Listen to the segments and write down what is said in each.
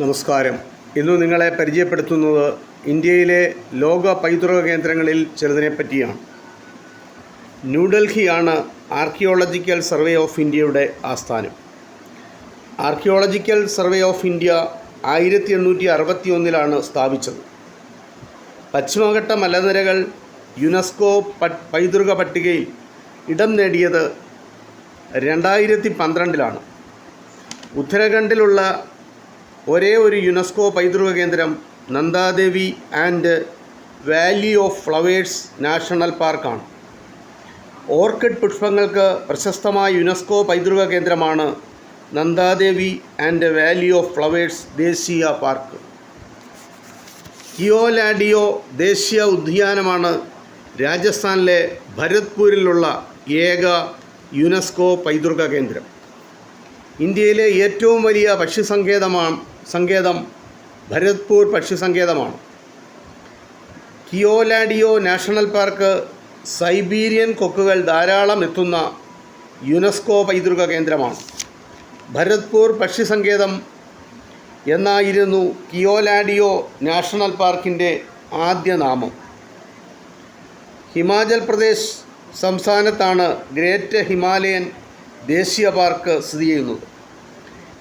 നമസ്കാരം. ഇന്ന് നിങ്ങളെ പരിചയപ്പെടുത്തുന്നത് ഇന്ത്യയിലെ ലോക പൈതൃക കേന്ദ്രങ്ങളിൽ ചിലതിനെ പറ്റിയാണ്. ന്യൂഡൽഹിയാണ് ആർക്കിയോളജിക്കൽ സർവേ ഓഫ് ഇന്ത്യയുടെ ആസ്ഥാനം. ആർക്കിയോളജിക്കൽ സർവേ ഓഫ് ഇന്ത്യ ആയിരത്തി എണ്ണൂറ്റി അറുപത്തി ഒന്നിലാണ് സ്ഥാപിച്ചത്. പശ്ചിമഘട്ട മലനിരകൾ യുനെസ്കോ പൈതൃക പട്ടികയിൽ ഇടം നേടിയത് രണ്ടായിരത്തി പന്ത്രണ്ടിലാണ് ഉത്തരാഖണ്ഡിലുള്ള ഒരേ ഒരു യുനെസ്കോ പൈതൃക കേന്ദ്രം Nanda Devi and valley of flowers national പാർക്കാണ്. ഓർക്കിഡ് പുഷ്പങ്ങൾക്ക് പ്രശസ്തമായ യുനെസ്കോ പൈതൃക കേന്ദ്രമാണ് Nanda Devi and valley of flowers ദേശീയ പാർക്ക്. കിയോലാഡിയോ ദേശീയ ഉദ്യാനമാണ് രാജസ്ഥാനിലെ ഭരത്പൂരിലുള്ള ഏക യുനെസ്കോ പൈതൃക കേന്ദ്രം. ഇന്ത്യയിലെ ഏറ്റവും വലിയ പക്ഷി സങ്കേതമാണ് സങ്കേതം ഭരത്പൂർ പക്ഷി സങ്കേതമാണ് കിയോലാഡിയോ നാഷണൽ പാർക്ക് സൈബീരിയൻ കൊക്കുകൾ ധാരാളം എത്തുന്ന യുനെസ്കോ പൈതൃക കേന്ദ്രമാണ്. ഭരത്പൂർ പക്ഷി സങ്കേതം എന്നായിരുന്നു കിയോലാഡിയോ നാഷണൽ പാർക്കിന്റെ ആദ്യ നാമം. ഹിമാചൽ പ്രദേശ് സംസ്ഥാനത്താണ് ഗ്രേറ്റ് ഹിമാലയൻ ദേശീയ പാർക്ക് സ്ഥിതി ചെയ്യുന്നത്.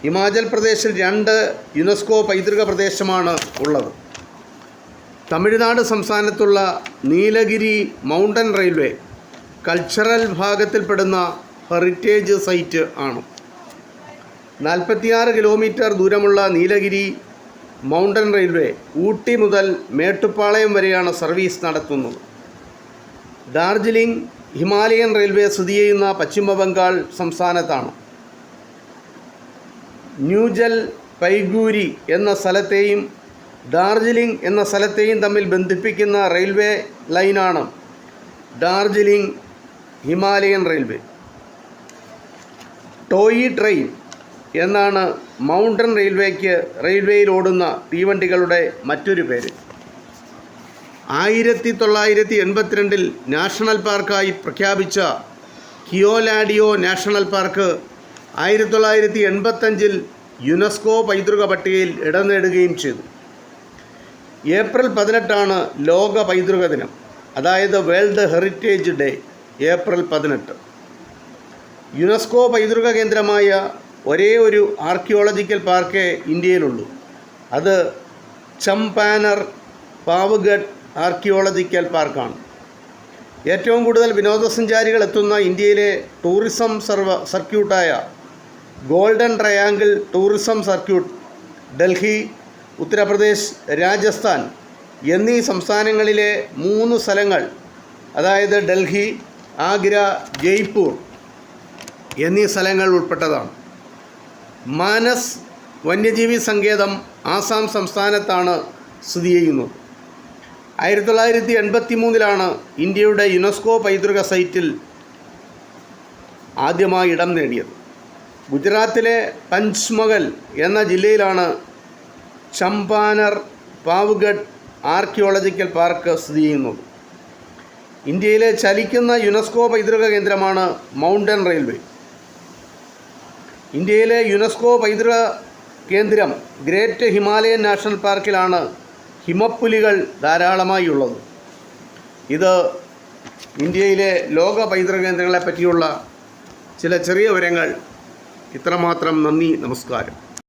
ഹിമാചൽ പ്രദേശിൽ രണ്ട് യുനെസ്കോ പൈതൃക പ്രദേശമാണ് ഉള്ളത്. തമിഴ്നാട് സംസ്ഥാനത്തുള്ള നീലഗിരി മൗണ്ടൻ റെയിൽവേ കൾച്ചറൽ വിഭാഗത്തിൽപ്പെടുന്ന ഹെറിറ്റേജ് സൈറ്റ് ആണ്. നാൽപ്പത്തിയാറ് കിലോമീറ്റർ ദൂരമുള്ള നീലഗിരി മൗണ്ടൻ റെയിൽവേ ഊട്ടി മുതൽ മേട്ടുപ്പാളയം വരെയാണ് സർവീസ് നടത്തുന്നത്. ഡാർജിലിംഗ് ഹിമാലയൻ റെയിൽവേ സ്ഥിതി ചെയ്യുന്ന പശ്ചിമ ബംഗാൾ സംസ്ഥാനത്താണ്. ന്യൂജൽ പൈഗൂരി എന്ന സ്ഥലത്തെയും ഡാർജിലിംഗ് എന്ന സ്ഥലത്തെയും തമ്മിൽ ബന്ധിപ്പിക്കുന്ന റെയിൽവേ ലൈനാണ് Darjeeling Himalayan railway. Toy train എന്നാണ് മൗണ്ടൻ റെയിൽവേക്ക് റെയിൽവേയിൽ ഓടുന്ന തീവണ്ടികളുടെ മറ്റൊരു പേര്. ആയിരത്തി തൊള്ളായിരത്തി എൺപത്തിരണ്ടിൽ നാഷണൽ പാർക്കായി പ്രഖ്യാപിച്ച കിയോലാഡിയോ നാഷണൽ പാർക്ക് ആയിരത്തി തൊള്ളായിരത്തി എൺപത്തഞ്ചിൽ യുനെസ്കോ പൈതൃക പട്ടികയിൽ ഇടം നേടുകയും ചെയ്തു. ഏപ്രിൽ പതിനെട്ടാണ് ലോക പൈതൃക ദിനം. അതായത് വേൾഡ് ഹെറിറ്റേജ് ഡേ ഏപ്രിൽ പതിനെട്ട്. യുനെസ്കോ പൈതൃക കേന്ദ്രമായ ഒരേ ഒരു ആർക്കിയോളജിക്കൽ പാർക്കേ ഇന്ത്യയിലുള്ളൂ. അത് ചമ്പാനർ പാവുഗഡ് ആർക്കിയോളജിക്കൽ പാർക്കാണ്. ഏറ്റവും കൂടുതൽ വിനോദസഞ്ചാരികൾ എത്തുന്ന ഇന്ത്യയിലെ ടൂറിസം സർവ സർക്യൂട്ടായ golden triangle tourism circuit Delhi Uttar Pradesh Rajasthan എന്നീ സംസ്ഥാനങ്ങളിലെ മൂന്ന് സ്ഥലങ്ങൾ അതായത് ഡൽഹി ആഗ്ര ജയ്പൂർ എന്നീ സ്ഥലങ്ങൾ ഉൾപ്പെട്ടതാണ്. മാനസ് വന്യജീവി സങ്കേതം ആസാം സംസ്ഥാനത്താണ് സ്ഥിതി ചെയ്യുന്നത്. ആയിരത്തി തൊള്ളായിരത്തി എൺപത്തി മൂന്നിലാണ് ഇന്ത്യയുടെ യുനെസ്കോ പൈതൃക സൈറ്റിൽ ആദ്യമായി ഇടം നേടിയത്. ഗുജറാത്തിലെ പഞ്ച്മഹൽ എന്ന ജില്ലയിലാണ് ചമ്പാനർ പാവ്ഗഡ് ആർക്കിയോളജിക്കൽ പാർക്ക് സ്ഥിതി ചെയ്യുന്നത്. ഇന്ത്യയിലെ ചലിക്കുന്ന യുനെസ്കോ പൈതൃക കേന്ദ്രമാണ് മൗണ്ടൻ റെയിൽവേ. ഇന്ത്യയിലെ യുനെസ്കോ പൈതൃക കേന്ദ്രം ഗ്രേറ്റ് ഹിമാലയൻ നാഷണൽ പാർക്കിലാണ് ഹിമപ്പുലികൾ ധാരാളമായി ഉള്ളത്. ഇത് ഇന്ത്യയിലെ ലോക പൈതൃക കേന്ദ്രങ്ങളെ പറ്റിയുള്ള ചില ചെറിയ വിവരങ്ങൾ ഇത്രമാത്രം നന്ദി നമസ്കാരം.